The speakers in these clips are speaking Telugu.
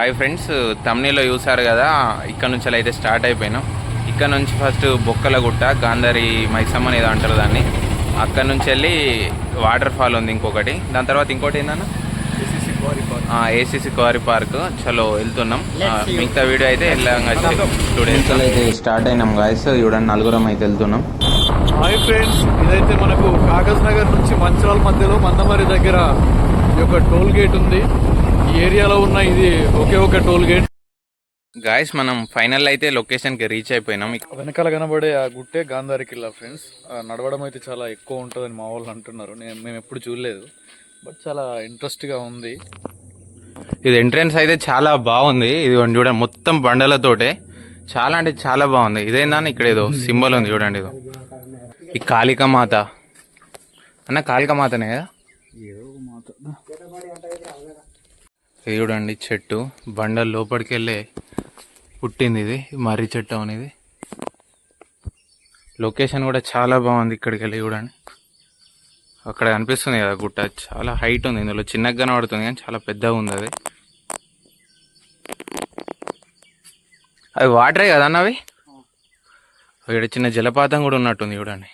హాయ్ ఫ్రెండ్స్ తమ్నీలో చూసారు కదా ఇక్కడ నుంచి అయితే స్టార్ట్ అయిపోయినాం. ఇక్కడ నుంచి ఫస్ట్ బొక్కల గుట్ట గాంధారి మైసమ్మ అని ఏదో అంటారు దాన్ని. అక్కడ నుంచి వెళ్ళి వాటర్ ఫాల్ ఉంది ఇంకొకటి. దాని తర్వాత ఇంకోటి ఏందన్న? ఏసీసీ క్వారీ పార్క్ చలో వెళ్తున్నాం. మిగతా వీడియో అయితే డేస్ అయితే స్టార్ట్ అయినాం గాయస్ చూడండి నలుగురం అయితే వెళ్తున్నాం. హాయ్ ఫ్రెండ్స్ ఇదైతే మనకు కాగజ్ నగర్ నుంచి మంచిర్యాల మధ్యలో మందమరి దగ్గర ఈ యొక్క టోల్ గేట్ ఉంది. ఈ ఏరియాలో ఉన్న ఇది ఒకే ఒక టోల్ గేట్. గాయస్ మనం ఫైనల్ అయితే లొకేషన్కి రీచ్ అయిపోయినాం. వెనకాల కనబడే ఆ గుట్టే గాంధారి కిల్లా ఫ్రెండ్స్ నడవడం అయితే చాలా ఎక్కువ ఉంటుందని మా వాళ్ళు అంటున్నారు. నేను మేము ఎప్పుడు చూడలేదు. బట్ చాలా ఇంట్రెస్ట్గా ఉంది. ఇది ఎంట్రన్స్ అయితే చాలా బాగుంది. ఇది చూడండి మొత్తం బండలతోటే. చాలా అంటే చాలా బాగుంది. ఇదేందని ఇక్కడ ఏదో సింబల్ ఉంది చూడండి. ఇది. ఈ కాళికామాత అన్న కాళికామాతనే కదా? చూడండి చెట్టు. బండల లోపలికి వెళ్ళే పుట్టింది ఇది మర్రి చెట్టు అనేది. లొకేషన్ కూడా చాలా బాగుంది ఇక్కడికి వెళ్ళి చూడండి. అక్కడ కనిపిస్తుంది కదా గుట్ట. చాలా హైట్ ఉంది ఇందులో. చిన్నగా కనబడుతుంది కానీ చాలా పెద్దగా ఉంది అది. అవి వాటరే కదా అన్నవి ఇక్కడ చిన్న జలపాతం కూడా ఉన్నట్టుంది చూడండి.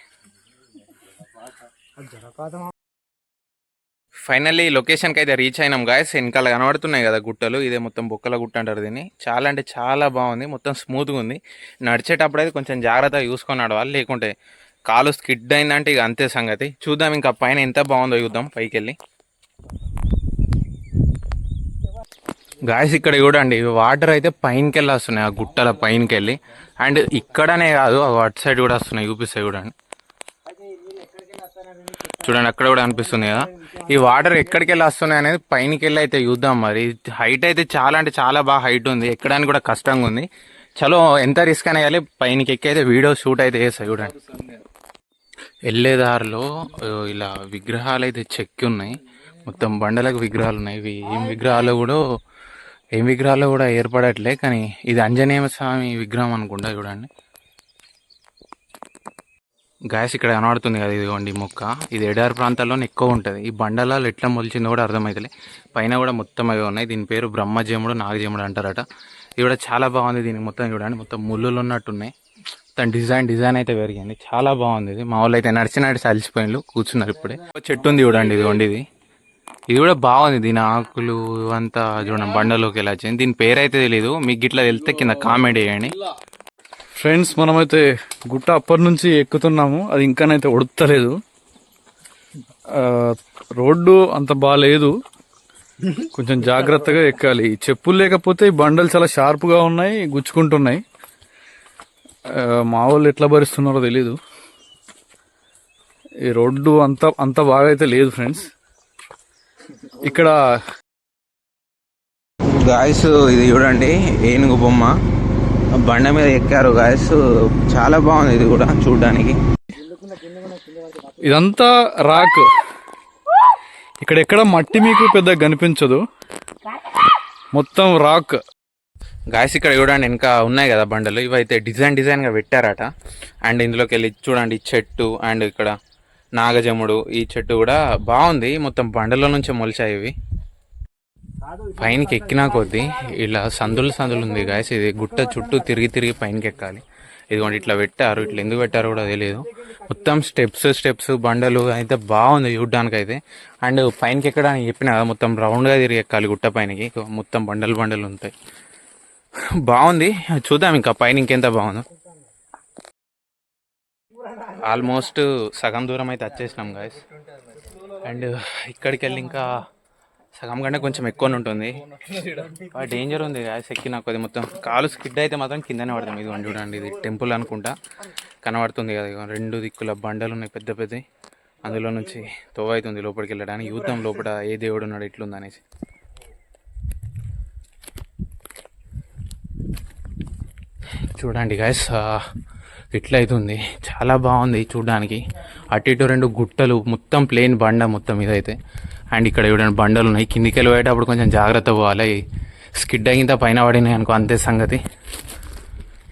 ఫైనల్లీ లొకేషన్కి అయితే రీచ్ అయినాం గాయస్ వెనకాల కనబడుతున్నాయి కదా గుట్టలు. ఇదే మొత్తం బొక్కల గుట్ట అంటారు దీన్ని. చాలా అంటే చాలా బాగుంది. మొత్తం స్మూత్గా ఉంది నడిచేటప్పుడు అయితే కొంచెం జాగ్రత్తగా చూసుకొని నడవాలి. లేకుంటే కాలు స్కిడ్ అయిందంటే ఇక అంతే సంగతి. చూద్దాం ఇంకా పైన ఎంత బాగుందో చూద్దాం పైకి వెళ్ళి గాయస్ ఇక్కడ చూడండి. వాటర్ అయితే పైనకి వెళ్ళి వస్తున్నాయి. ఆ గుట్టల పైనకి వెళ్ళి అండ్ ఇక్కడనే కాదు ఆ అటు సైడ్ కూడా వస్తున్నాయి. చూపిస్తాయి చూడండి. చూడండి అక్కడ కూడా అనిపిస్తుంది కదా. ఈ వాటర్ ఎక్కడికి వెళ్ళి వస్తున్నాయి అనేది పైనకి వెళ్ళి అయితే చూద్దాం మరి. హైట్ అయితే చాలా అంటే చాలా బాగా హైట్ ఉంది. ఎక్కడానికి కూడా కష్టంగా ఉంది. చలో ఎంత రిస్క్ అయినా కానీ పైనకి ఎక్కి అయితే వీడియో షూట్ అయితే చేస్తాయి చూడండి. వెళ్ళే దారిలో ఇలా విగ్రహాలు అయితే చెక్కి ఉన్నాయి. మొత్తం బండలకు విగ్రహాలు ఉన్నాయి. ఇవి ఏం విగ్రహాలు కూడా ఏం విగ్రహాలు కూడా ఏర్పడట్లే. కానీ ఇది ఆంజనేయ స్వామి విగ్రహం అనుకుంటా చూడండి. గ్యాస్ ఇక్కడ కనబడుతుంది కదా ఇదిగోండి మొక్క. ఇది ఎడారి ప్రాంతాల్లోనే ఎక్కువ ఉంటుంది. ఈ బండలాలు ఎట్లా మొలిచిందో కూడా అర్థమవుతలే పైన కూడా మొత్తం అవి ఉన్నాయి. దీని పేరు బ్రహ్మజేముడు నాగజేముడు అంటారట. ఇది కూడా చాలా బాగుంది దీనికి మొత్తం చూడండి. మొత్తం ముళ్ళులు ఉన్నట్టున్నాయి తన డిజైన్ డిజైన్ అయితే పెరిగింది. చాలా బాగుంది ఇది. మా వాళ్ళు అయితే నడిచి నడిచి అలిసిపోయిండు కూర్చున్నారు ఇప్పుడే. చెట్టు ఉంది చూడండి ఇదిగోండి ఇది. ఇది కూడా బాగుంది. దీని ఆకులు అంతా చూడండి బండలోకి ఎలా వచ్చింది. దీని పేరు అయితే తెలియదు మీకు గిట్లా వెళ్తే కింద కామెంట్ చేయండి. ఫ్రెండ్స్ మనమైతే గుట్ట అప్పటి నుంచి ఎక్కుతున్నాము. అది ఇంకానైతే ఉడతలేదు రోడ్డు అంత బాగాలేదు కొంచెం జాగ్రత్తగా ఎక్కాలి. చెప్పులు లేకపోతే ఈ బండలు చాలా షార్ప్గా ఉన్నాయి గుచ్చుకుంటున్నాయి. మా వాళ్ళు ఎట్లా భరిస్తున్నారో తెలీదు. ఈ రోడ్డు అంత అంత బాగా అయితే లేదు ఫ్రెండ్స్. ఇక్కడ గాయస్ ఇది చూడండి ఏనుగు బొమ్మ. బండ మీద ఎక్కారు గాయస్ చాలా బాగుంది ఇది కూడా చూడడానికి. ఇదంతా రాక్. ఇక్కడ ఎక్కడ మట్టి మీకు పెద్ద కనిపించదు. మొత్తం రాక్. గాయస్ ఇక్కడ చూడండి ఇంకా ఉన్నాయి కదా బండలు. ఇవైతే డిజైన్ డిజైన్గా పెట్టారట. అండ్ ఇందులోకి వెళ్ళి చూడండి ఈ చెట్టు అండ్ ఇక్కడ నాగజముడు ఈ చెట్టు కూడా బాగుంది. మొత్తం బండలో నుంచే మొలిచాయి ఇవి. పైనకి ఎక్కినా కొద్దీ ఇలా సందులు సందులు ఉంది గాయస్ ఇది గుట్ట చుట్టూ తిరిగి తిరిగి పైనకి ఎక్కాలి ఇదిగోండి ఇట్లా పెట్టారు. ఇట్లా ఎందుకు పెట్టారు కూడా తెలియదు. మొత్తం స్టెప్స్ స్టెప్స్ బండలు అయితే బాగుంది చూడ్డానికి అయితే అండ్ పైనకి ఎక్కడానికి చెప్పిన కదా మొత్తం రౌండ్గా తిరిగి ఎక్కాలి గుట్ట పైనకి. మొత్తం బండలు బండలు ఉంటాయి. బాగుంది. చూద్దాం ఇంకా పైన ఇంకెంత బాగుందో. ఆల్మోస్ట్ సగం దూరం అయితే వచ్చేసినాం గాయస్ అండ్ ఇక్కడికి వెళ్ళి ఇంకా సగం కంటే కొంచెం ఎక్కువ ఉంటుంది. డేంజర్ ఉంది గాయస్ ఎక్కిన కొద్ది మొత్తం. కాలు స్కిడ్ అయితే మాత్రం కిందనే పడతాం. ఇది చూడండి ఇది టెంపుల్ అనుకుంటా. కనబడుతుంది కదా రెండు దిక్కుల బండలు ఉన్నాయి పెద్ద పెద్దవి అందులో నుంచి తోవ అవుతుంది లోపలికి వెళ్ళడానికి. యూద్ధం లోపల ఏ దేవుడు ఉన్నాడు ఎట్లుందనేసి చూడండి గాయస్ ఇట్లయితుంది. చాలా బాగుంది చూడడానికి. అటు ఇటు రెండు గుట్టలు మొత్తం ప్లేన్ బండ మొత్తం ఇదైతే. అండ్ ఇక్కడ చూడండి బండలు ఉన్నాయి కిందికి వెళ్ళి పోయేటప్పుడు కొంచెం జాగ్రత్త పోవాలి. స్కిడ్ అయ్యింత పైన పడినాయి అనుకో అంతే సంగతి.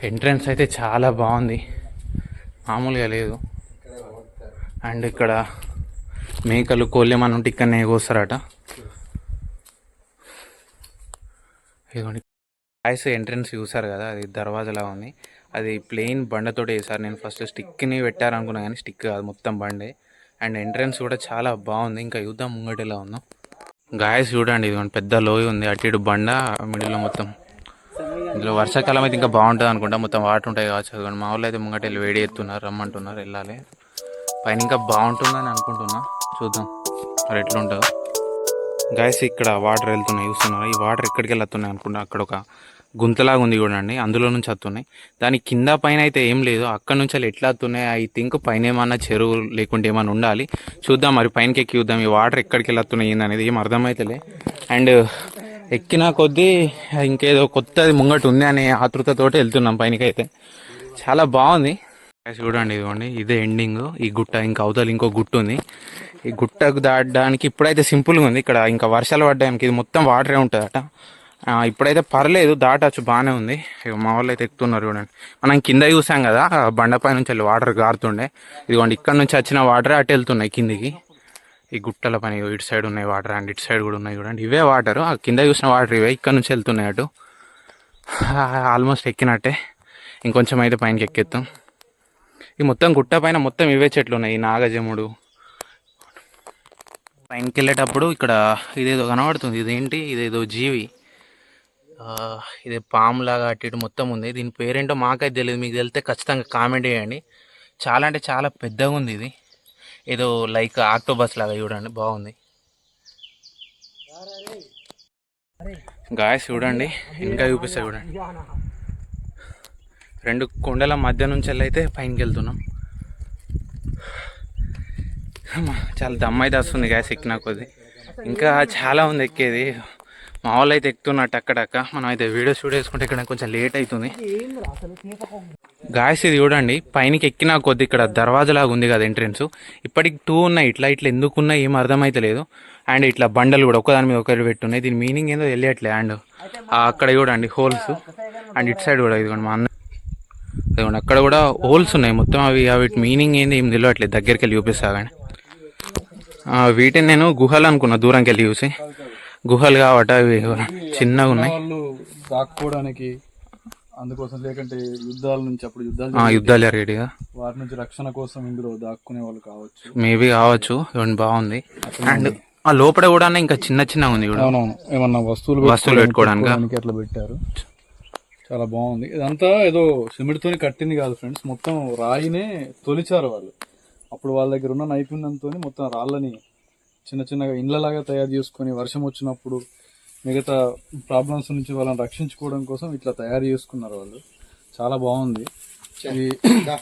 ఎంట్రన్స్ అయితే చాలా బాగుంది. మామూలుగా లేదు. అండ్ ఇక్కడ మేకలు కోళ్ళేమని ఉంటే ఇక్కడనే కోస్తారట ఇదిగోండి. గాయస్ ఎంట్రన్స్ చూసారు కదా అది దర్వాజలా ఉంది. అది ప్లెయిన్ బండతోటి వేసారు నేను ఫస్ట్ స్టిక్ని పెట్టారనుకున్నా కానీ స్టిక్ కాదు మొత్తం బండే. అండ్ ఎంట్రన్స్ కూడా చాలా బాగుంది. ఇంకా చూద్దాం ముంగటిలా ఉందాం. గాయస్ చూడండి ఇది పెద్ద లోయ ఉంది. అటు ఇటు బండ మిడిల్లో మొత్తం. ఇందులో వర్షాకాలం అయితే ఇంకా బాగుంటుంది అనుకుంటా. మొత్తం వాటర్ ఉంటాయి కావచ్చు. అదిగోండి మా వాళ్ళు అయితే ముంగట వెళ్ళి వేడి ఎత్తున్నారు రమ్మంటున్నారు వెళ్ళాలి. పైన ఇంకా బాగుంటుందని అనుకుంటున్నా. చూద్దాం మరి ఎట్లుంటుందో. గాయస్ ఇక్కడ వాటర్ వెళ్తున్నాయి. చూస్తున్నారు? ఈ వాటర్ ఎక్కడికి వెళ్తున్నాయి అనుకుంటా. అక్కడ ఒక గుంతలాగా ఉంది చూడండి అందులో నుంచి వస్తున్నాయి. దాని కింద పైన అయితే ఏం లేదు అక్కడ నుంచి అలా ఎట్లా వస్తున్నాయి ఐ థింక్ పైన ఏమన్నా చెరువు లేకుంటే ఏమన్నా ఉండాలి. చూద్దాం మరి పైనకి ఎక్కి చూద్దాం ఈ వాటర్ ఎక్కడికి వెళ్ళొస్తున్నాయి ఏంది అనేది ఏం అర్థమైతలే. అండ్ ఎక్కిన కొద్దీ ఇంకేదో కొత్తది ముంగట ఉంది అనే ఆతృతతోటి వెళ్తున్నాం పైనకైతే. చాలా బాగుంది. చూడండి ఇదిగోండి ఇదే ఎండింగ్ ఈ గుట్ట ఇంకా అవతల ఇంకో గుట్ట ఉంది. ఈ గుట్టకు దాటడానికి ఇప్పుడైతే సింపుల్గా ఉంది ఇక్కడ ఇంకా వర్షాలు పడ్డానికి ఇది మొత్తం వాటరే ఉంటుందట. ఇప్పుడైతే పర్లేదు దాటచ్చు బాగానే ఉంది. మా వాళ్ళు అయితే ఎక్కుతున్నారు చూడండి. మనం కింద చూసాం కదా బండపై నుంచి వెళ్ళి వాటర్ గారుతుండే. ఇదిగోండి ఇక్కడ నుంచి వచ్చిన వాటర్ అటు వెళ్తున్నాయి కిందికి. ఈ గుట్టల పని ఇటు సైడ్ ఉన్నాయి వాటర్ అండ్ ఇటు సైడ్ కూడా ఉన్నాయి చూడండి. ఇవే వాటర్. ఆ కింద చూసిన వాటర్ ఇవే ఇక్కడ నుంచి వెళ్తున్నాయి అటు. ఆల్మోస్ట్ ఎక్కినట్టే. ఇంకొంచెం అయితే పైనకి ఎక్కేస్తాం ఈ మొత్తం గుట్ట పైన మొత్తం ఇవే చెట్లు ఉన్నాయి. ఈ నాగజముడు. పైనకి వెళ్ళేటప్పుడు ఇక్కడ ఇదేదో కనబడుతుంది. ఇదేంటి? ఇదేదో జీవి. ఇది పామ్ లాగా అటు ఇటు మొత్తం ఉంది. దీని పేరేంటో మాకైతే తెలియదు మీకు తెలితే ఖచ్చితంగా కామెంట్ చేయండి. చాలా అంటే చాలా పెద్దగా ఉంది ఇది. ఏదో లైక్ ఆక్టోబస్ లాగా చూడండి. బాగుంది. గాయస్ చూడండి. ఇంకా చూపిస్తా చూడండి. రెండు కొండల మధ్య నుంచి అయితే పైనకి వెళ్తున్నాం చాలా దమ్ అయితే వస్తుంది గ్యాస్ ఎక్కిన కొద్ది ఇంకా చాలా ఉంది ఎక్కేది. మా వాళ్ళు అయితే ఎక్కుతున్నట్టు అక్కడక్క. మనం అయితే వీడియో షూట్ చేసుకుంటే ఇక్కడ కొంచెం లేట్ అవుతుంది గాయస్ ఇది చూడండి. పైనకి ఎక్కిన కొద్ది ఇక్కడ దర్వాజలాగా ఉంది కదా ఎంట్రెన్స్ ఇప్పటికి టూ ఉన్నాయి. ఇట్లా ఇట్లా ఎందుకు ఉన్నాయి ఏం అర్థమైతే లేదు. అండ్ ఇట్లా బండలు కూడా ఒకదాని మీద ఒకటి పెట్టున్నాయి. దీని మీనింగ్ ఏందో తెలియట్లే. అండ్ అక్కడ చూడండి హోల్స్ అండ్ ఇటు సైడ్ కూడా ఇదిగోండి మా అన్న. ఇదిగోండి అక్కడ కూడా హోల్స్ ఉన్నాయి. మొత్తం అవి వీటి మీనింగ్ ఏంది ఏం తెలియట్లేదు. దగ్గరికి వెళ్ళి చూపిస్తా కానీ వీటిని నేను గుహలు అనుకున్నా దూరంకి వెళ్ళి చూసి. గుహలు కాబట్టి అవి చిన్నగా ఉన్నాయి. వాళ్ళు దాక్కోవడానికి అందుకోసం లేకంటే యుద్ధాల నుంచి అప్పుడు యుద్ధాలు యుద్ధాలు జరిగేటిగా వారి నుంచి రక్షణ కోసం ఇందులో దాక్కునే వాళ్ళు కావచ్చు. మేబీ కావచ్చు ఇవన్నీ బాగుంది. అండ్ ఆ లోపల కూడా ఇంకా చిన్న చిన్న ఉంది కూడా ఏమన్నా వస్తువులు వస్తువులు పెట్టుకోవడానికా? అట్లా పెట్టారు. చాలా బాగుంది. ఇదంతా ఏదో సిమెంట్తోని కట్టింది కాదు ఫ్రెండ్స్. మొత్తం రాయినే తొలిచారు వాళ్ళు. అప్పుడు వాళ్ళ దగ్గర ఉన్న నైపుణ్యంతో మొత్తం రాళ్ళని చిన్న చిన్నగా ఇండ్లలాగా తయారు చేసుకొని వర్షం వచ్చినప్పుడు మిగతా ప్రాబ్లమ్స్ నుంచి వాళ్ళని రక్షించుకోవడం కోసం ఇట్లా తయారు చేసుకున్నారు వాళ్ళు. చాలా బాగుంది. ఇది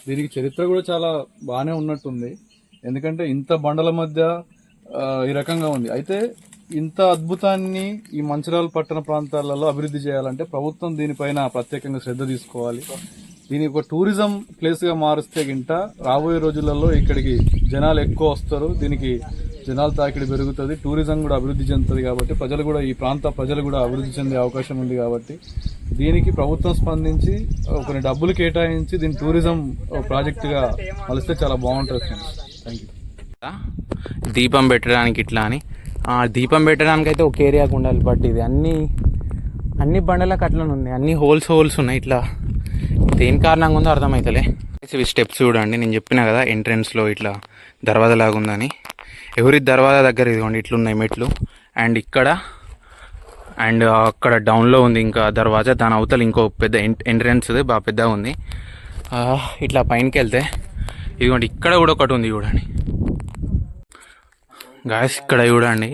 దీనికి చరిత్ర కూడా చాలా బాగానే ఉన్నట్టుంది. ఎందుకంటే ఇంత బండల మధ్య ఈ రకంగా ఉంది. అయితే ఇంత అద్భుతాన్ని ఈ మంచిర్యాల పట్టణ ప్రాంతాలలో అభివృద్ధి చేయాలంటే ప్రభుత్వం దీనిపైన ప్రత్యేకంగా శ్రద్ధ తీసుకోవాలి. దీని ఒక టూరిజం ప్లేస్గా మారుస్తే గింట రాబోయే రోజులలో ఇక్కడికి జనాలు ఎక్కువ వస్తారు. దీనికి జనాల తాకిడి పెరుగుతుంది టూరిజం కూడా అభివృద్ధి చెందుతుంది కాబట్టి ప్రజలు కూడా ఈ ప్రాంత ప్రజలు కూడా అభివృద్ధి చెందే అవకాశం ఉంది కాబట్టి దీనికి ప్రభుత్వం స్పందించి కొన్ని డబ్బులు కేటాయించి దీని టూరిజం ప్రాజెక్టుగా మలిస్తే చాలా బాగుంటుంది ఫ్రెండ్స్ థ్యాంక్ యూ దీపం పెట్టడానికి ఇట్లా అని. దీపం పెట్టడానికి అయితే ఒక ఏరియాకు ఉండాలి బట్ ఇది అన్ని అన్ని బండలకు అట్లనే ఉన్నాయి. అన్ని హోల్స్ హోల్స్ ఉన్నాయి ఇట్లా. దేని కారణంగా ఉందో అర్థమవుతలే ఇవి స్టెప్స్ చూడండి నేను చెప్పిన కదా ఎంట్రన్స్లో ఇట్లా దర్వాజా లాగా ఉందని. ఎవరి దర్వాజా దగ్గర ఇదిగోండి ఇట్లున్నాయి మెట్లు. అండ్ ఇక్కడ అండ్ అక్కడ డౌన్లో ఉంది ఇంకా దర్వాజా. దాని అవతల ఇంకో పెద్ద ఎంట్రన్స్ బాగా పెద్దగా ఉంది. ఇట్లా పైనకి వెళ్తే ఇదిగోండి ఇక్కడ కూడా ఒకటి ఉంది చూడండి. గాయస్ ఇక్కడ చూడండి.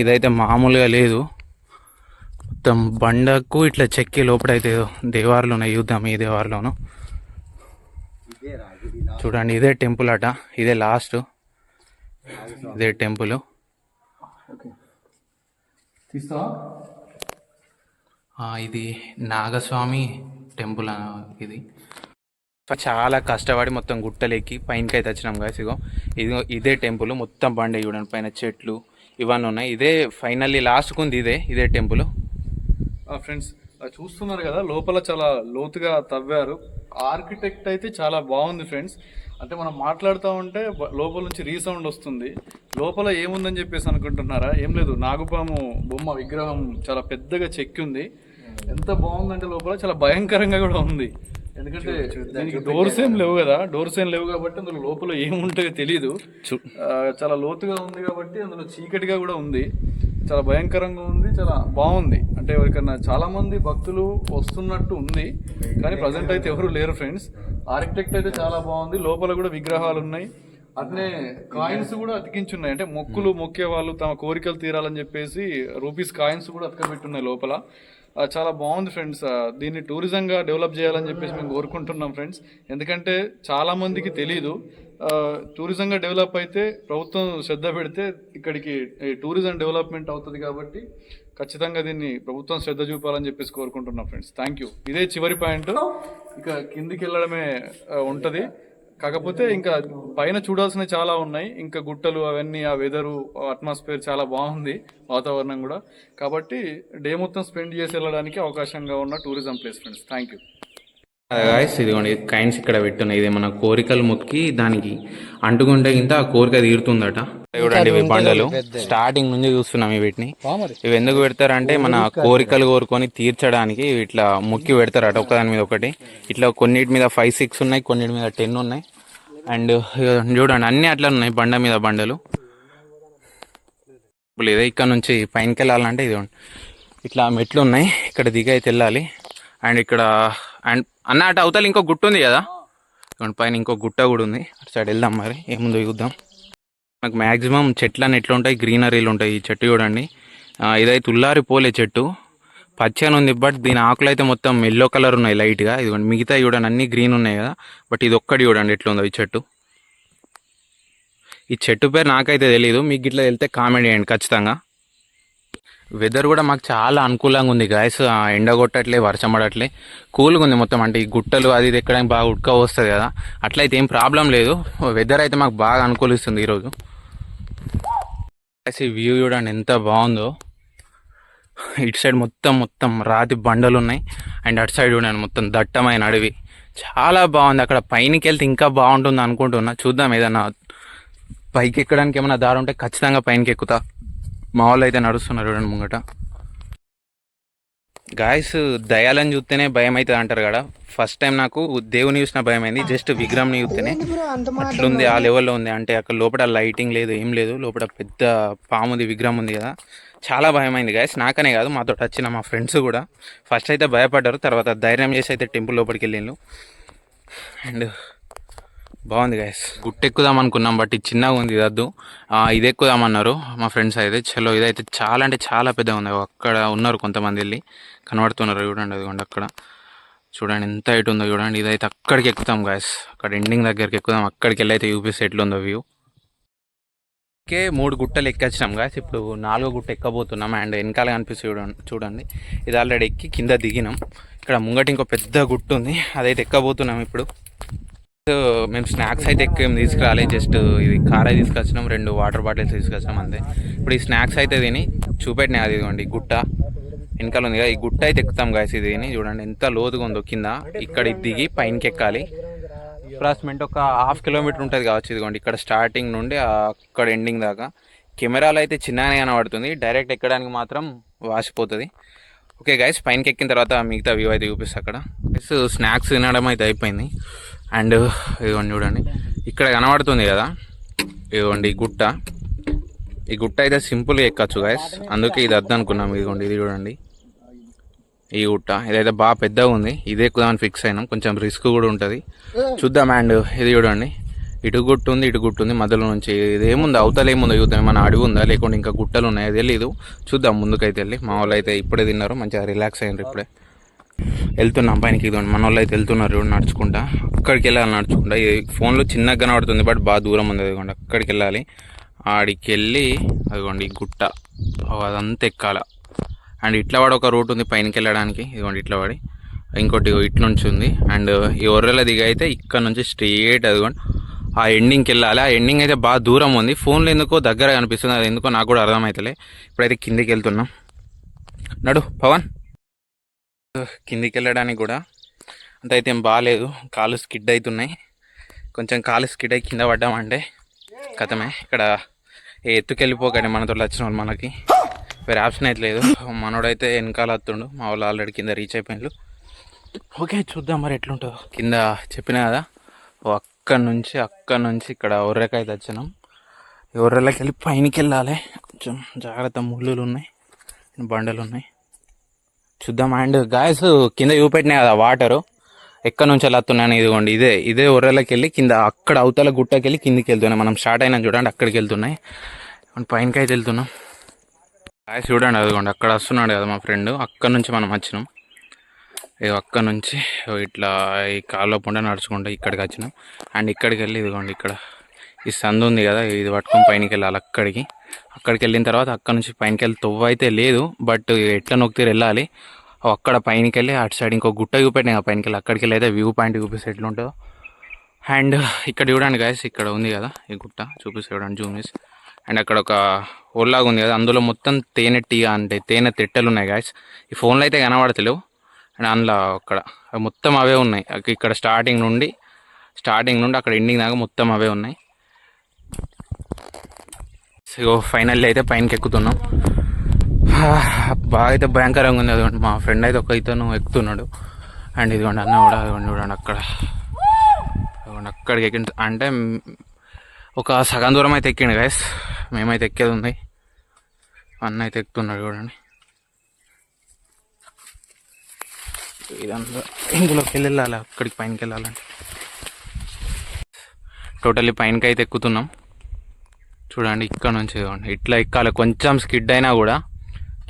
ఇదైతే మామూలుగా లేదు. మొత్తం బండకు ఇట్లా చెక్కి లోపడైతే దేవారులు ఉన్నాయి. చూద్దాం ఈ దేవారులోను. చూడండి ఇదే టెంపుల్ అట ఇదే లాస్ట్ ఇదే టెంపుల్. ఇది నాగస్వామి టెంపుల్ అన్న ఇది. చాలా కష్టపడి మొత్తం గుట్టలెక్కి పైనకి అయితే వచ్చినాం గాయస్ ఇగో. ఇదిగో ఇదే టెంపుల్. మొత్తం బండి చూడండి పైన చెట్లు ఇవన్నీ ఉన్నాయి. ఇదే ఫైనల్లీ లాస్ట్కు ఉంది ఇదే ఇదే టెంపుల్. ఫ్రెండ్స్ చూస్తున్నారు కదా లోపల చాలా లోతుగా తవ్వారు. ఆర్కిటెక్ట్ అయితే చాలా బాగుంది ఫ్రెండ్స్ అంటే మనం మాట్లాడుతూ ఉంటే లోపల నుంచి రీసౌండ్ వస్తుంది. లోపల ఏముందని చెప్పేసి అనుకుంటున్నారా? ఏం లేదు. నాగుపాము బొమ్మ విగ్రహం చాలా పెద్దగా చెక్కి ఉంది ఎంత బాగుందంటే లోపల చాలా భయంకరంగా కూడా ఉంది. ఎందుకంటే దీనికి డోర్స్ ఏం లేవు కదా. డోర్స్ ఏం లేవు కాబట్టి అందులో లోపల ఏముంటాయో తెలియదు చాలా లోతుగా ఉంది కాబట్టి అందులో చీకటిగా కూడా ఉంది. చాలా భయంకరంగా ఉంది. చాలా బాగుంది. అంటే ఎవరికన్నా చాలా మంది భక్తులు వస్తున్నట్టు ఉంది. కానీ ప్రజెంట్ అయితే ఎవరు లేరు ఫ్రెండ్స్ ఆర్కిటెక్ట్ అయితే చాలా బాగుంది. లోపల కూడా విగ్రహాలు ఉన్నాయి. అట్నే కాయిన్స్ కూడా అతికించున్నాయి. అంటే మొక్కులు మొక్కే వాళ్ళు తమ కోరికలు తీరాలని చెప్పేసి రూపీస్ కాయిన్స్ కూడా అతకబెట్టున్నాయి లోపల. చాలా బాగుంది ఫ్రెండ్స్ దీన్ని టూరిజంగా డెవలప్ చేయాలని చెప్పేసి మేము కోరుకుంటున్నాం ఫ్రెండ్స్ ఎందుకంటే చాలా మందికి తెలియదు ఆ, టూరిజంగా డెవలప్ అయితే ప్రభుత్వం శ్రద్ధ పెడితే ఇక్కడికి టూరిజం డెవలప్మెంట్ అవుతుంది కాబట్టి ఖచ్చితంగా దీన్ని ప్రభుత్వం శ్రద్ధ చూపాలని చెప్పేసి కోరుకుంటున్నాం ఫ్రెండ్స్ థ్యాంక్ యూ ఇదే చివరి పాయింట్. ఇక కిందికి వెళ్ళడమే ఉంటుంది. కాకపోతే ఇంకా పైన చూడాల్సినవి చాలా ఉన్నాయి. ఇంకా గుట్టలు అవన్నీ ఆ వెదరు అట్మాస్ఫియర్ చాలా బాగుంది వాతావరణం కూడా. కాబట్టి డే మొత్తం స్పెండ్ చేసి వెళ్ళడానికి అవకాశంగా ఉన్న tourism place friends thank you guys ఇదిగోండి కైన్స్ ఇక్కడ పెట్టున్నాయి. ఇది మన కోరికలు మొక్కి దానికి అంటుకుంటే గింత ఆ కోరిక తీరుతుందట. చూడండి ఇవి బండలు. స్టార్టింగ్ నుంచి చూస్తున్నాం ఇవి వీటిని. ఇవి ఎందుకు పెడతారంటే మన కోరికలు కోరుకొని తీర్చడానికి ఇట్లా మొక్కి పెడతారట ఒకదాని మీద ఒకటి. ఇట్లా కొన్నిటి మీద ఫైవ్ సిక్స్ ఉన్నాయి కొన్నిటి మీద టెన్ ఉన్నాయి. అండ్ చూడండి అన్ని అట్లా ఉన్నాయి బండ మీద బండలు. లేదా ఇక్కడ నుంచి పైనకి వెళ్ళాలంటే ఇది ఇట్లా మెట్లు ఉన్నాయి ఇక్కడ దిగి అయితే వెళ్ళాలి. అండ్ ఇక్కడ అండ్ అన్న అటు అవతల ఇంకో గుట్ట ఉంది కదా? పైన ఇంకో గుట్ట కూడా ఉంది. అటు సైడ్ వెళ్దాం మరి. ఏముందో చూద్దాం. నాకు మ్యాక్సిమం చెట్లు అని ఎట్లా ఉంటాయి గ్రీనరీలు ఉంటాయి ఈ చెట్టు చూడండి. ఇదైతే ఉల్లారి పోలే చెట్టు. పచ్చని ఉంది బట్ దీని ఆకులు అయితే మొత్తం ఎల్లో కలర్ ఉన్నాయి లైట్గా ఇదిగోండి మిగతా చూడండి అన్ని గ్రీన్ ఉన్నాయి కదా. బట్ ఇది ఒక్కటి చూడండి ఎట్లా ఉందో ఈ చెట్టు. ఈ చెట్టు పేరు నాకైతే తెలియదు మీకు ఇట్లా వెళ్తే కామెంట్ చేయండి ఖచ్చితంగా. వెదర్ కూడా మాకు చాలా అనుకూలంగా ఉంది గాయస్ ఎండ కొట్టట్లే వర్షం పడట్లే. కూల్గా ఉంది మొత్తం. అంటే ఈ గుట్టలు అది ఇది ఎక్కడానికి బాగా ఉడక వస్తుంది కదా. అట్లయితే ఏం ప్రాబ్లం లేదు. వెదర్ అయితే మాకు బాగా అనుకూలిస్తుంది ఈరోజు. ఈ వ్యూ చూడండి ఎంత బాగుందో. ఇటు సైడ్ మొత్తం మొత్తం రాతి బండలు ఉన్నాయి. అండ్ అటు సైడ్ చూడండి మొత్తం దట్టమైన అడవి. చాలా బాగుంది. అక్కడ పైనకి వెళ్తే ఇంకా బాగుంటుంది అనుకుంటున్నా. చూద్దాం ఏదన్నా. పైకి ఎక్కడానికి ఏమైనా దారి ఉంటే ఖచ్చితంగా పైనకి ఎక్కుతా. మా వాళ్ళు అయితే నడుస్తున్నారు చూడండి ముంగట. గాయస్ దయాలని చూస్తేనే భయం అవుతుంది అంటారు కదా. ఫస్ట్ టైం నాకు దేవుని చూసిన భయం అయింది జస్ట్ విగ్రహంని చూస్తేనే. అట్లుంది ఆ లెవెల్లో ఉంది. అంటే అక్కడ లోపల లైటింగ్ లేదు ఏం లేదు. లోపల పెద్ద పాముది విగ్రహం ఉంది కదా. చాలా భయమైంది గాయస్ నాకనే కాదు మాతో వచ్చిన మా ఫ్రెండ్స్ కూడా. ఫస్ట్ అయితే భయపడ్డారు తర్వాత ధైర్యం చేసి అయితే టెంపుల్ లోపలికి వెళ్ళిండ్రు. అండ్ బాగుంది గాయస్ గుట్ట ఎక్కుదాం అనుకున్నాం బట్ ఇది చిన్నగా ఉంది ఇది వద్దు ఇది ఎక్కుదామన్నారు మా ఫ్రెండ్స్ అయితే. చలో ఇదైతే చాలా అంటే చాలా పెద్దగా ఉంది. అక్కడ ఉన్నారు కొంతమంది వెళ్ళి. కనబడుతున్నారు చూడండి అదిగోండి అక్కడ. చూడండి ఎంత హైట్ ఉందో చూడండి. ఇదైతే అక్కడికి ఎక్కుతాం గాయస్ అక్కడ ఎండింగ్ దగ్గరికి ఎక్కుదాం. అక్కడికి వెళ్ళి అయితే యూపీఎస్ ఎట్లుందో వ్యూ ఓకే మూడు గుట్టలు ఎక్కొచ్చినాం గాయస్ ఇప్పుడు నాలుగో గుట్ట ఎక్కబోతున్నాం అండ్ వెనకాల కనిపిస్తుంది చూడండి చూడండి. ఇది ఆల్రెడీ ఎక్కి కింద దిగినాం. ఇక్కడ ముంగట ఇంకో పెద్ద గుట్టు ఉంది. అదైతే ఎక్కబోతున్నాం ఇప్పుడు. మేము స్నాక్స్ అయితే ఎక్కువ ఏం తీసుకురాలే జస్ట్ ఇది కారా తీసుకొచ్చినాం రెండు వాటర్ బాటిల్స్ తీసుకొచ్చినాం అంతే. ఇప్పుడు ఈ స్నాక్స్ అయితే తిని చూపెట్టినా అది ఇదిగోండి గుట్ట. వెనకాల ఉంది కదా ఈ గుట్ట అయితే ఎక్కుతాం గాయస్ ఇది తిని చూడండి ఎంత లోతుగా ఉందో కింద. ఇక్కడ దిగి పైనకి ఎక్కాలి. అప్రాక్సిమేట్ ఒక హాఫ్ కిలోమీటర్ ఉంటుంది కావచ్చు ఇదిగోండి ఇక్కడ స్టార్టింగ్ నుండి అక్కడ ఎండింగ్ దాకా. కెమెరాలో అయితే చిన్నగానే కనబడుతుంది డైరెక్ట్ ఎక్కడానికి మాత్రం వాసిపోతుంది. ఓకే గైస్ పైనకి ఎక్కిన తర్వాత మిగతా వ్యూ అయితే చూపిస్తా అక్కడ. గైస్ స్నాక్స్ తినడం అయితే అయిపోయింది. అండ్ ఇదిగోండి చూడండి. ఇక్కడ కనబడుతుంది కదా? ఇదిగోండి ఈ గుట్ట. ఈ గుట్ట అయితే సింపుల్గా ఎక్కచ్చు గైస్ అందుకే ఇది వద్దు అనుకున్నాం. ఇదిగోండి ఇది చూడండి. ఈ గుట్ట. ఇదైతే బాగా పెద్దగా ఉంది. ఇదే ఎక్కుదామని ఫిక్స్ అయినాం. కొంచెం రిస్క్ కూడా ఉంటుంది. చూద్దాం అండ్ ఇది చూడండి. ఇటు గుట్టు ఉంది ఇటు గుట్టు ఉంది మధ్యలో నుంచి ఇది ఏముంది? అవతల ఏముందో? చూద్దాం మన అడవి ఉందా? లేకుంటే ఇంకా గుట్టలు ఉన్నాయో? తెలీదు. చూద్దాం ముందుకైతే వెళ్ళి. మా వాళ్ళు అయితే ఇప్పుడే తిన్నారు. మంచిగా రిలాక్స్ అయ్యారు ఇప్పుడే. వెళ్తున్నాం పైనకి ఇదిగోండి. మన వాళ్ళు అయితే వెళ్తున్నారు నడుచుకుంటా. అక్కడికి వెళ్ళాలి నడుచుకుంటా. ఇది ఫోన్లో చిన్నగా కనబడుతుంది బట్ బాగా దూరం ఉంది అదిగోండి. అక్కడికి వెళ్ళాలి. ఆడికి వెళ్ళి అదిగోండి గుట్ట. అదంతా ఎక్కాల. అండ్ ఇట్లా వాడు ఒక రూట్ ఉంది పైనకి వెళ్ళడానికి. ఇదిగోండి ఇట్లా వాడి ఇంకోటి ఇట్లుంచి ఉంది. అండ్ ఈ ఒర్రెల దిగ అయితే ఇక్కడ నుంచి స్ట్రేట్ అదిగోండి. ఆ ఎండింగ్కి వెళ్ళాలి. ఆ ఎండింగ్ అయితే బాగా దూరం ఉంది. ఫోన్లో ఎందుకో దగ్గర కనిపిస్తుంది. అది ఎందుకో నాకు కూడా అర్థమవుతలే ఇప్పుడైతే కిందికి వెళ్తున్నాం. నడు పవన్. కిందికి వెళ్ళడానికి కూడా అంత అయితే ఏం బాగాలేదు కాలు స్కిడ్ అవుతున్నాయి కొంచెం కాలు స్కిడ్ అయి కింద పడ్డామంటే కథమే. ఇక్కడ ఏ ఎత్తుకెళ్ళిపోకండి మనతో వచ్చిన వాళ్ళు మనకి. వేరే ఆప్షన్ అయితే లేదు. మనోడైతే వెనకాల వస్తుండు. మా వాళ్ళు ఆల్రెడీ కింద రీచ్ అయిపోయినారు ఓకే చూద్దాం మరి ఎట్లుంటుందో. కింద చెప్పిన కదా. ఓ అక్కడి నుంచి అక్కడి నుంచి ఇక్కడ ఒర్రెకైతే వచ్చినాం ఈ ఒర్రెలకి వెళ్ళి పైనకి వెళ్ళాలి కొంచెం జాగ్రత్త ముళ్ళులు ఉన్నాయి బండలు ఉన్నాయి చూద్దాం. అండ్ గాయస్ కింద చూపెట్టినాయి కదా వాటరు. ఎక్కడి నుంచి ఎలా వస్తున్నాయని ఇదిగోండి. ఇదే ఇదే ఒర్రెలకి వెళ్ళి కింద అక్కడ అవతల గుట్టకి వెళ్ళి కిందికి వెళ్తున్నాయి. మనం స్టార్ట్ అయినా చూడండి అక్కడికి వెళ్తున్నాయి. మనం పైనకి అయితే వెళ్తున్నాం. గాయస్ చూడండి అదిగోండి అక్కడ వస్తున్నాడు కదా మా ఫ్రెండ్. అక్కడ నుంచి మనం వచ్చినాం. అక్కడ నుంచి ఇట్లా ఈ కాలువ పుండ నడుచుకుంటూ ఇక్కడికి వచ్చినాం. అండ్ ఇక్కడికి వెళ్ళి ఇదిగోండి ఇక్కడ ఈ సందు ఉంది కదా ఇది పట్టుకొని పైనకి వెళ్ళాలి అక్కడికి. అక్కడికి వెళ్ళిన తర్వాత అక్కడ నుంచి పైనకి వెళ్ళి తొవ్వ అయితే లేదు బట్ ఎట్లా నొక్కితే వెళ్ళాలి. అక్కడ పైనకి వెళ్ళి అటు సైడ్ ఇంకో గుట్ట చూపెట్టినా పైనకి వెళ్ళి అక్కడికి వెళ్ళి అయితే వ్యూ పాయింట్ చూపిస్తే ఎట్లా ఉంటుందో అండ్ ఇక్కడ చూడండి గాయస్ ఇక్కడ ఉంది కదా ఈ గుట్ట చూపిస్తే చూడండి జూమ్ చేసి. అండ్ అక్కడ ఒక ఓల్లాగా ఉంది కదా అందులో మొత్తం తేనె టీ అంటే తేనె తిట్టలు ఉన్నాయి గాయస్ ఈ ఫోన్లో అయితే కనబడతలేవు. అండ్ అందులో అక్కడ మొత్తం అవే ఉన్నాయి. ఇక్కడ స్టార్టింగ్ నుండి స్టార్టింగ్ నుండి అక్కడ ఎండింగ్ దాకా మొత్తం అవే ఉన్నాయి. సో ఫైనల్లీ అయితే పైనకి ఎక్కుతున్నాం. బాగా అయితే భయంకరంగా ఉంది. అదిగోండి మా ఫ్రెండ్ అయితే ఒక ఇతను ఎక్కుతున్నాడు. అండ్ ఇదిగోండి అన్న కూడా అదిగోండి చూడండి అక్కడ. అదిగోండి అక్కడికి ఎక్కి అంటే ఒక సగం దూరం అయితే ఎక్కిండు గైస్ మేమైతే ఎక్కేది ఉంది. అన్న అయితే ఎక్కుతున్నాడు చూడండి. ఇదంతా. ఇందులోకి వెళ్ళి వెళ్ళాలి అక్కడికి పైనకి వెళ్ళాలంటే టోటల్లీ పైనకి అయితే ఎక్కుతున్నాం. చూడండి ఇక్కడ నుంచి చూడండి. ఇట్లా ఎక్కాలి. కొంచెం స్కిడ్ అయినా కూడా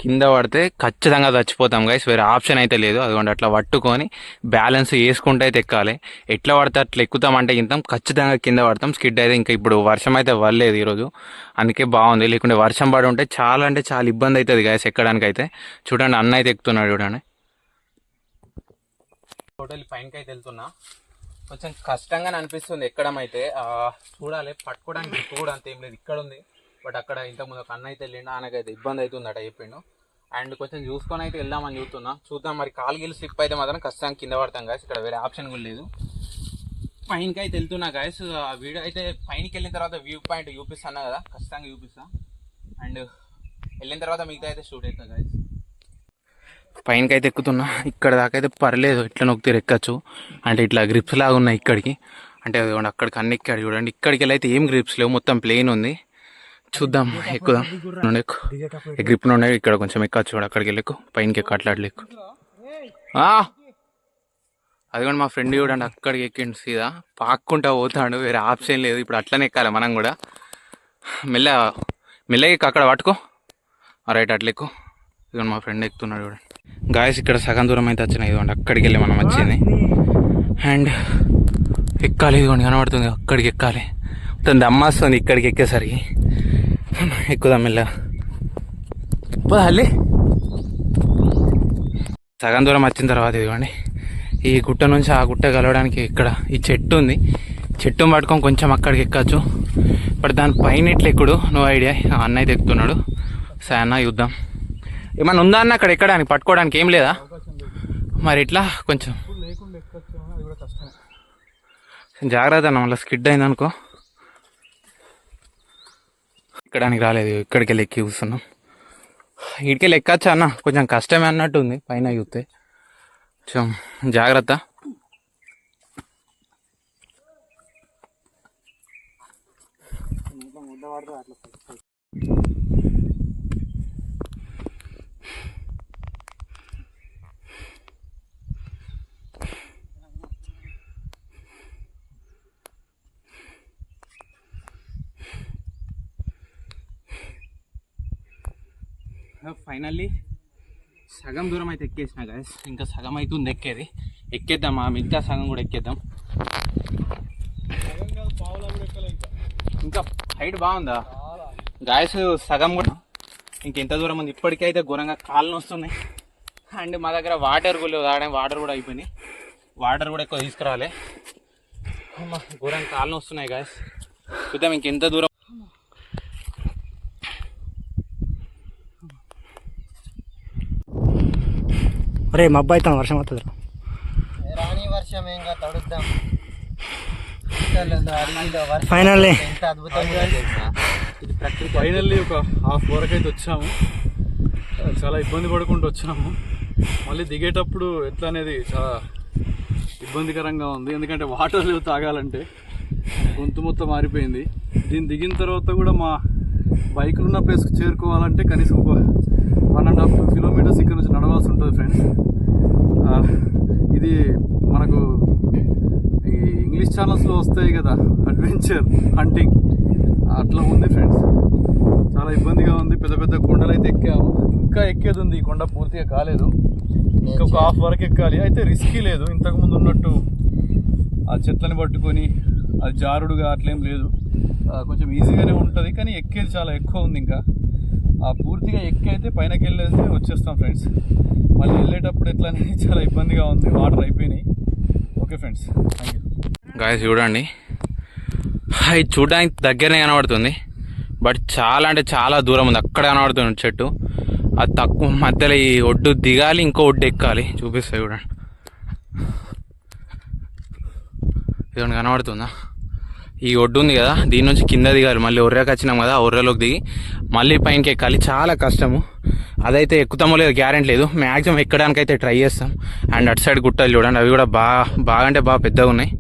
కింద పడితే ఖచ్చితంగా చచ్చిపోతాం గైస్ వేరే ఆప్షన్ అయితే లేదు. అదిగోండి అట్లా పట్టుకొని బ్యాలెన్స్ వేసుకుంటే అయితే ఎక్కాలి. ఎట్లా పడితే అట్లా ఎక్కుతామంటే ఇంత ఖచ్చితంగా కింద పడతాం. స్కిడ్ అయితే ఇంకా ఇప్పుడు వర్షం అయితే వల్లేదు ఈరోజు. అందుకే బాగుంది. లేకుంటే వర్షం పడి ఉంటే చాలా అంటే చాలా ఇబ్బంది అవుతుంది గైస్ ఎక్కడానికి అయితే చూడండి అన్న అయితే ఎక్కుతున్నాడు చూడండి. టోటల్ పైనకి అయితే వెళ్తున్నా. కొంచెం కష్టంగా అనిపిస్తుంది ఎక్కడం అయితే చూడాలి పట్టుకోవడానికి ఎక్కువ కూడా అంత ఏం లేదు. ఇక్కడ ఉంది. బట్ అక్కడ ఇంతకుముందు ఒక అన్న అయితే వెళ్ళిండు. ఆయనకైతే ఇబ్బంది అవుతుందట చెప్పిండు. అండ్ కొంచెం చూసుకొని అయితే వెళ్దామని చూస్తున్నా. చూద్దాం మరి కాలు గీలు స్లిప్ అయితే మాత్రం ఖచ్చితంగా కింద పడతాం గాయస్ ఇక్కడ వేరే ఆప్షన్ కూడా లేదు. పైనకి అయితే వెళ్తున్నా గాయస్ ఆ వీడియో అయితే పైనకి వెళ్ళిన తర్వాత వ్యూ పాయింట్ చూపిస్తాను కదా. ఖచ్చితంగా చూపిస్తా. అండ్ వెళ్ళిన తర్వాత మిగతా అయితే షూట్ అవుతా గాయస్ పైనకి అయితే ఎక్కుతున్నా ఇక్కడ దాకా అయితే పర్లేదు ఇట్లా నొక్కితే ఎక్కచ్చు. అంటే ఇట్లా గ్రిప్స్ లాగా ఉన్నాయి ఇక్కడికి. అంటే అదిగోండి అక్కడికి అన్ని ఎక్కాడు చూడండి. ఇక్కడికి వెళ్ళి అయితే ఏం గ్రిప్స్ లేవు మొత్తం ప్లేన్ ఉంది. చూద్దాం ఎక్కుదాం. నుండి ఎక్కు. ఈ గ్రిప్ నుండి ఇక్కడ కొంచెం ఎక్కచ్చు చూడు అక్కడికి వెళ్ళకు పైనకి ఎక్కు ఎక్కు అదిగోండి మా ఫ్రెండ్ చూడండి అక్కడికి ఎక్కిండు సీదా. పాక్కుంటా పోతాడు వేరే ఆప్షన్ లేదు. ఇప్పుడు అట్లనే ఎక్కాలి మనం కూడా. మెల్ల మెల్లగా అక్కడ పట్టుకో. రైట్ అట్లా ఎక్కు ఇదిగోండి మా ఫ్రెండ్ ఎక్కుతున్నాడు చూడండి. గాయస్ ఇక్కడ సగం దూరం అయితే వచ్చినాయి. ఇదిగోండి అక్కడికి వెళ్ళి మనం వచ్చింది. అండ్ ఎక్కాలి ఇదిగోండి కనబడుతుంది. అక్కడికి ఎక్కాలి. మొత్తం దమ్మస్తుంది ఇక్కడికి ఎక్కేసరికి. ఎక్కుదాం మెల్ల పోదాలి సగం దూరం వచ్చిన తర్వాత ఇదిగోండి. ఈ గుట్ట నుంచి ఆ గుట్ట కలవడానికి ఇక్కడ ఈ చెట్టు ఉంది. చెట్టును పట్టుకొని కొంచెం అక్కడికి ఎక్కచ్చు. బట్ దాని పైన ఎట్లా ఎక్కుడు? నో ఐడియా ఆ అన్న అయితే ఎక్కుతున్నాడు. సరే అన్న చూద్దాం. ఏమన్నా ఉందా అన్న అక్కడ ఎక్కడానికి? పట్టుకోవడానికి ఏం లేదా? మరి ఇట్లా కొంచెం. లేకుండా జాగ్రత్త అన్న మళ్ళీ స్కిడ్ అయింది అనుకో. ఎక్కడానికి రాలేదు ఇక్కడికి వెళ్ళి ఎక్కి కూర్చున్నాం. ఇక్కడికి వెళ్ళి ఎక్కచ్చా అన్న? కొంచెం కష్టమే అన్నట్టు ఉంది పైన చూస్తే. కొంచెం జాగ్రత్త. ఫైనల్లీ సగం దూరం అయితే ఎక్కేసిన గాయస్ ఇంకా సగం అయితే ఉంది ఎక్కేది. ఎక్కేద్దాం ఆ మిగతా సగం కూడా ఎక్కేద్దాం. ఇంకా హైట్ బాగుందా? గాయస్ సగం కూడా ఇంకెంత దూరం ఉంది? ఇప్పటికైతే ఘోరంగా కాళ్ళు వస్తున్నాయి అండ్ మా దగ్గర వాటర్ కూడా తాగడం వాటర్ కూడా అయిపోయినాయి. వాటర్ కూడా ఎక్కువ తీసుకురాలే. ఘోరంగా కాళ్ళు వస్తున్నాయి గాయస్ చూద్దాం ఇంకెంత దూరం ఒరే మా అబ్బాయి తన వర్షం అవుతుంది రాని వర్షం ఇంకా తడుద్దాం. ఫైనల్లీ ఎంత అద్భుతంగా? ఇది ప్రకృతి ఫైనల్లీ ఒక హాఫ్ వరకు అయితే వచ్చాము. చాలా ఇబ్బంది పడుకుంటూ వచ్చినాము మళ్ళీ దిగేటప్పుడు ఎట్లా అనేది చాలా ఇబ్బందికరంగా ఉంది. ఎందుకంటే వాటర్ లేవు తాగాలంటే. గొంతు మొత్తం మారిపోయింది దీన్ని దిగిన తర్వాత కూడా మా బైక్ ఉన్న ప్లేస్కి చేరుకోవాలంటే కనీసం ఒక one and half two kilometres ఇక్కడ నుంచి నడవాల్సి ఉంటుంది ఫ్రెండ్స్. ఇది మనకు ఈ ఇంగ్లీష్ ఛానల్స్లో వస్తాయి కదా అడ్వెంచర్ హంటింగ్. అట్లా ఉంది ఫ్రెండ్స్. చాలా ఇబ్బందిగా ఉంది. పెద్ద పెద్ద కొండలు అయితే ఎక్కాము. ఇంకా ఎక్కేది ఉంది ఈ కొండ పూర్తిగా కాలేదు. ఇంకా ఒక హాఫ్ వరకు ఎక్కాలి. అయితే రిస్కీ లేదు. ఇంతకు ముందు ఉన్నట్టు ఆ చెట్లని పట్టుకొని అది జారుడుగా అట్లేం లేదు. కొంచెం ఈజీగానే ఉంటుంది కానీ ఎక్కేది చాలా ఎక్కువ ఉంది ఇంకా. ఆ పూర్తిగా ఎక్కి అయితే పైనకి వెళ్ళేసి వచ్చేస్తాం ఫ్రెండ్స్. మళ్ళీ వెళ్ళేటప్పుడు ఎట్లా చాలా ఇబ్బందిగా ఉంది. వాటర్ అయిపోయినాయి. Okay friends. Thank you guys చూడండి. ఇది చూడడానికి దగ్గరనే కనబడుతుంది. బట్ చాలా అంటే చాలా దూరం ఉంది. అక్కడ కనబడుతుంది చెట్టు. అది తక్కువ మధ్యలో ఈ ఒడ్డు దిగాలి ఇంకో ఒడ్డు ఎక్కాలి. చూపిస్తాయి చూడండి. ఇదిగోండి కనబడుతుందా? ఈ ఒడ్డు ఉంది కదా దీని నుంచి కింద దిగాలి. మళ్ళీ ఒర్రకు వచ్చినాం కదా ఆ ఒర్రలోకి దిగి మళ్ళీ పైనకి ఎక్కాలి. చాలా కష్టము. అదైతే ఎక్కుతామో లేదు గ్యారెంటీ లేదు. మ్యాక్సిమం ఎక్కడానికి అయితే ట్రై చేస్తాం. అండ్ అటు సైడ్ గుట్టలు చూడండి అవి కూడా బాగా బాగా అంటే బాగా పెద్దగా ఉన్నాయి.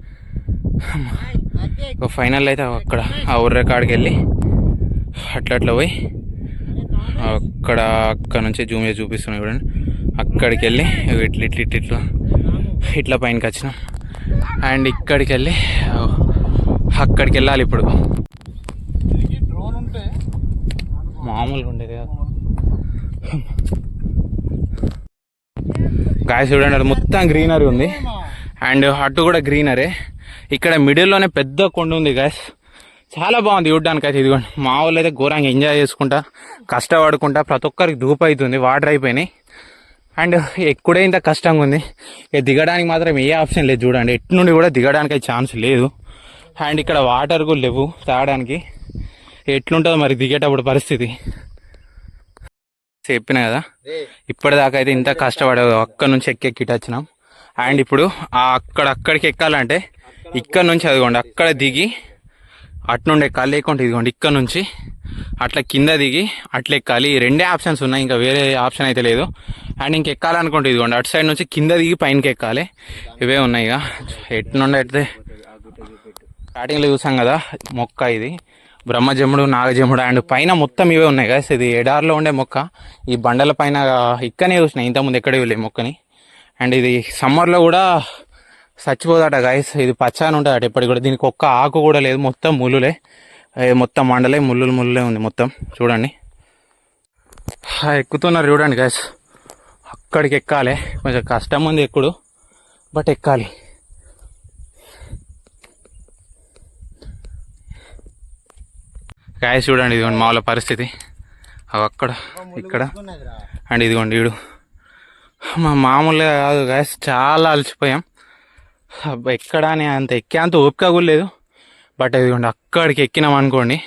ఒక ఫైనల్ అయితే అక్కడ ఆ ఉర్ర కాడికి వెళ్ళి అట్లా అట్లా పోయి అక్కడ అక్కడ నుంచి జూమ్ చేసి చూపిస్తున్నాయి చూడండి. అక్కడికి వెళ్ళి ఇట్లా ఇట్లా ఇట్లా ఇట్లా ఇట్లా పైనకి వచ్చినాం. అండ్ ఇక్కడికి వెళ్ళి అక్కడికి వెళ్ళాలి ఇప్పుడు మామూలుగా ఉండేది కాదు. గాయ చూడండి అది మొత్తం గ్రీనరీ ఉంది. అండ్ అటు కూడా గ్రీనరీ ఇక్కడ మిడిల్లోనే పెద్ద కొండ ఉంది గాయస్ చాలా బాగుంది చూడడానికి అయితే ఇదిగోండి. మా వాళ్ళు అయితే ఘోరంగా ఎంజాయ్ చేసుకుంటా కష్టపడుకుంటా ప్రతి ఒక్కరికి ధూపు అవుతుంది వాటర్ అయిపోయినాయి. అండ్ ఎక్కుడే ఇంత కష్టంగా ఉంది. ఇక దిగడానికి మాత్రం ఏ ఆప్షన్ లేదు చూడండి. ఎటు నుండి కూడా దిగడానికి ఛాన్స్ లేదు. అండ్ ఇక్కడ వాటర్ కూడా లేవు తాగడానికి. ఎట్లుంటుందో మరి దిగేటప్పుడు పరిస్థితి. చెప్పిన కదా. ఇప్పటిదాకా అయితే ఇంత కష్టపడే అక్కడ నుంచి ఎక్కి ఎక్కిట వచ్చినాం. అండ్ ఇప్పుడు ఆ అక్కడ అక్కడికి ఎక్కాలంటే ఇక్కడ నుంచి అదిగోండి అక్కడ దిగి అటు నుండి ఎక్కాలి లేకుంటే ఇదిగోండి ఇక్కడ నుంచి అట్లా కింద దిగి అట్లా ఎక్కాలి. ఈ రెండే ఆప్షన్స్ ఉన్నాయి ఇంకా వేరే ఆప్షన్ అయితే లేదు. అండ్ ఇంక ఎక్కాలనుకుంటే ఇదిగోండి అటు సైడ్ నుంచి కింద దిగి పైనకి ఎక్కాలి. ఇవే ఉన్నాయి ఇక. ఎటు నుండి అయితే స్టార్టింగ్లో చూసాం కదా మొక్క ఇది. బ్రహ్మజముడు నాగజముడు అండ్ పైన మొత్తం ఇవే ఉన్నాయి కదా ఇది ఎడార్లో ఉండే మొక్క. ఈ బండల పైన ఇక్కడనే చూసిన ఇంతకుముందు ఎక్కడ వెళ్ళే మొక్కని. అండ్ ఇది సమ్మర్లో కూడా చచ్చిపోదట గాయస్ ఇది పచ్చని ఉంటుంది అట ఇప్పటికి కూడా. దీనికి ఒక్క ఆకు కూడా లేదు మొత్తం ముళ్ళులే. మొత్తం మండలే ముళ్ళులు ముళ్ళులే ఉంది మొత్తం. చూడండి. ఎక్కుతున్నారు చూడండి గాయస్ అక్కడికి ఎక్కాలి. కొంచెం కష్టం ఉంది ఎక్కుడు బట్ ఎక్కాలి. కాయ చూడండి ఇదిగోండి మామూలు పరిస్థితి. అవి అక్కడ ఇక్కడ. అండ్ ఇదిగోండి వీడు. మా మామూలుగా కాదు గాయస్ చాలా అలసిపోయాం. అబ్బా, ఎక్కడ అని అంత ఎక్కేంత ఓపిక కూడా లేదు. బట్ ఇదిగోండి అక్కడికి ఎక్కినాం అనుకోండి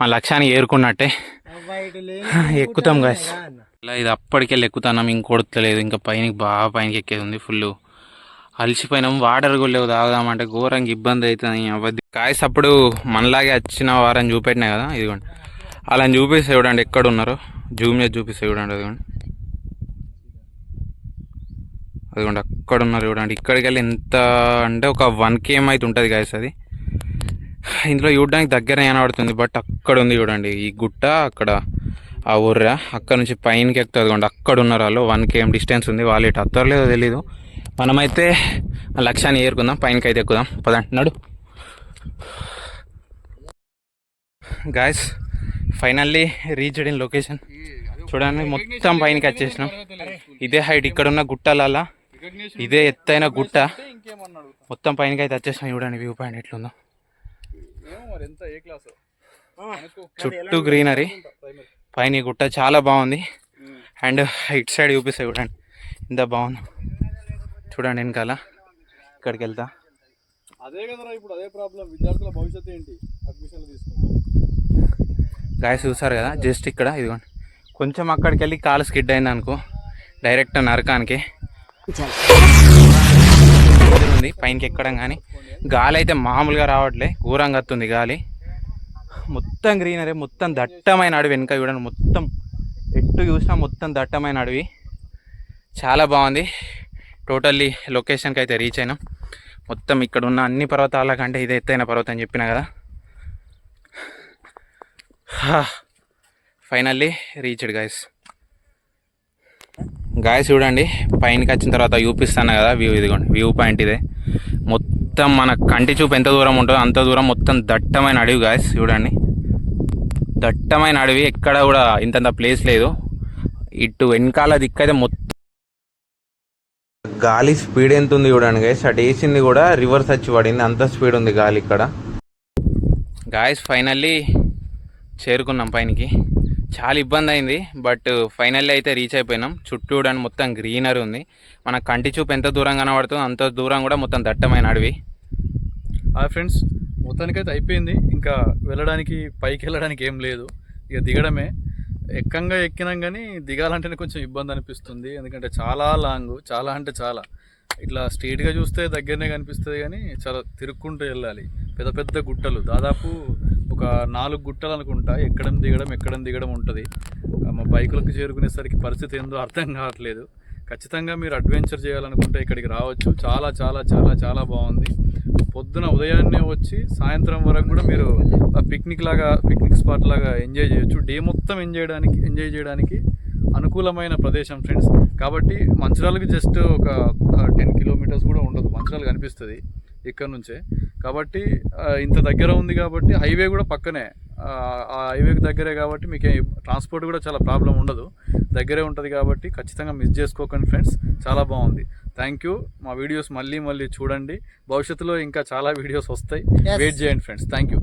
మా లక్ష్యాన్ని ఏరుకున్నట్టే. ఎక్కుతాం గాయస్ ఇలా ఇది అప్పటికెళ్ళి ఎక్కుతున్నాం ఇంకొడతలేదు ఇంకా పైన బాగా పైనకి ఎక్కేది ఉంది ఫుల్ అలసిపోయినాం వాటర్ కూడా లేవు తాగుదామంటే ఘోరంగా ఇబ్బంది అవుతుంది అవద్దు కాయస్ అప్పుడు మనలాగే వచ్చిన వారని చూపెట్టినా కదా ఇదిగోండి. అలా చూపిస్తే చూడండి ఎక్కడ ఉన్నారో. జూమ్ చేసి చూపిస్తే చూడండి అదిగోండి. అదిగోండి అక్కడ ఉన్నారు చూడండి. ఇక్కడికి వెళ్ళి ఎంత అంటే ఒక వన్ కేఎం అయితే ఉంటుంది కాయస్ అది. ఇందులో చూడడానికి దగ్గర కనబడుతుంది బట్ అక్కడ ఉంది చూడండి. ఈ గుట్ట అక్కడ ఆ ఊర్ర. అక్కడ నుంచి పైనకి ఎక్కుతుంది అక్కడ ఉన్నారు వాళ్ళు. వన్ కేఎం డిస్టెన్స్ ఉంది. వాళ్ళు ఇటు అత్తరలేదో తెలీదు. మనమైతే ఆ లక్ష్యాన్ని ఏరుకుందాం పైనకి అయితే ఎక్కుదాం పదంటున్నాడు guys finally reached in location చూడండి మొత్తం పైనకి వచ్చేసినాం. ఇదే హైట్ ఇక్కడ ఉన్న గుట్టలలా. ఇదే ఎత్తైన గుట్ట. మొత్తం పైనకి అయితే వచ్చేసినాం చూడండి వ్యూ పాయింట్ ఎట్లుందో. చుట్టూ గ్రీనరీ పైన ఈ గుట్ట చాలా బాగుంది. అండ్ ఇట్ సైడ్ చూపిస్తాయి చూడండి. ఎంత బాగుంది. చూడండి వెనకాల. ఇక్కడికి వెళ్తా అదే కదరా ఇప్పుడు అదే ప్రాబ్లం విద్యార్థుల భవిష్యత్తు ఏంటి? అడ్మిషన్లు తీసుకుంటాం గాయస్ చూసారు కదా? జస్ట్ ఇక్కడ ఇదిగోండి. కొంచెం అక్కడికి వెళ్ళి కాలు స్కిడ్ అయింది అనుకో. డైరెక్ట్ నరకానికి. ఉంది పైనకి ఎక్కడం కానీ. గాలి అయితే మామూలుగా రావట్లే. ఘోరంగా వస్తుంది గాలి. మొత్తం గ్రీనరీ మొత్తం దట్టమైన అడవి. వెనుక చూడండి మొత్తం. ఎట్టు చూసినా మొత్తం దట్టమైన అడవి. చాలా బాగుంది. టోటల్లీ లొకేషన్కి అయితే రీచ్ అయినాం. మొత్తం ఇక్కడ ఉన్న అన్ని పర్వతాల కంటే ఇది ఎత్తైన పర్వతం అని చెప్పిన కదా. ఫైనల్లీ రీచ్డ్ గాయస్ గాయస్ చూడండి పైనకి వచ్చిన తర్వాత చూపిస్తాను కదా వ్యూ ఇదిగోండి వ్యూ పాయింట్ ఇదే. మొత్తం మన కంటి చూపు ఎంత దూరం ఉంటుందో అంత దూరం మొత్తం దట్టమైన అడవి గాయస్ చూడండి. దట్టమైన అడవి ఎక్కడ కూడా ఇంతంత ప్లేస్ లేదు. ఇటు వెనకాల దిక్కైతే మొత్తం గాలి స్పీడ్ ఎంత ఉంది చూడండి గైస్ అటు వేసింది కూడా రివర్స్ వచ్చి పడింది. అంత స్పీడ్ ఉంది గాలి ఇక్కడ. గాయస్ ఫైనల్లీ చేరుకున్నాం పైనకి. చాలా ఇబ్బంది అయింది బట్ ఫైనల్లీ అయితే రీచ్ అయిపోయినాం. చుట్టూ చూడండి మొత్తం గ్రీనరీ ఉంది. మన కంటి చూపు ఎంత దూరం కనబడుతుందో అంత దూరం కూడా మొత్తం దట్టమైన అడవి. హాయ్ ఫ్రెండ్స్ మొత్తానికైతే అయిపోయింది. ఇంకా వెళ్ళడానికి పైకి వెళ్ళడానికి ఏం లేదు. ఇక దిగడమే. ఎక్కంగా ఎక్కినాం కానీ దిగాలంటేనే కొంచెం ఇబ్బంది అనిపిస్తుంది ఎందుకంటే చాలా లాంగ్ చాలా అంటే చాలా. ఇట్లా స్ట్రీట్గా చూస్తే దగ్గరనే కనిపిస్తుంది కానీ చాలా తిరుక్కుంటూ వెళ్ళాలి. పెద్ద పెద్ద గుట్టలు. దాదాపు ఒక నాలుగు గుట్టలు అనుకుంటా. ఎక్కడం దిగడం ఎక్కడం దిగడం ఉంటుంది. మా బైకులకు చేరుకునేసరికి పరిస్థితి ఏందో అర్థం కావట్లేదు. ఖచ్చితంగా మీరు అడ్వెంచర్ చేయాలనుకుంటే ఇక్కడికి రావచ్చు. చాలా చాలా చాలా చాలా బాగుంది. పొద్దున ఉదయాన్నే వచ్చి సాయంత్రం వరకు కూడా మీరు పిక్నిక్ లాగా పిక్నిక్ స్పాట్ లాగా ఎంజాయ్ చేయొచ్చు. డే మొత్తం ఎంజాయ్ చేయడానికి ఎంజాయ్ చేయడానికి అనుకూలమైన ప్రదేశం ఫ్రెండ్స్ కాబట్టి మంచిర్యాలకి జస్ట్ ఒక టెన్ కిలోమీటర్స్ కూడా ఉండదు. మంచిర్యాల కనిపిస్తుంది ఇక్కడ నుంచే. కాబట్టి ఇంత దగ్గర ఉంది కాబట్టి హైవే కూడా పక్కనే. ఆ, ఆ హైవేకి దగ్గరే కాబట్టి మీకు ట్రాన్స్పోర్ట్ కూడా చాలా ప్రాబ్లం ఉండదు. దగ్గరే ఉంటుంది కాబట్టి ఖచ్చితంగా మిస్ చేసుకోకండి ఫ్రెండ్స్ చాలా బాగుంది. థ్యాంక్ యూ మా వీడియోస్ మళ్ళీ మళ్ళీ చూడండి. భవిష్యత్తులో ఇంకా చాలా వీడియోస్ వస్తాయి. వెయిట్ చేయండి ఫ్రెండ్స్ థ్యాంక్ యూ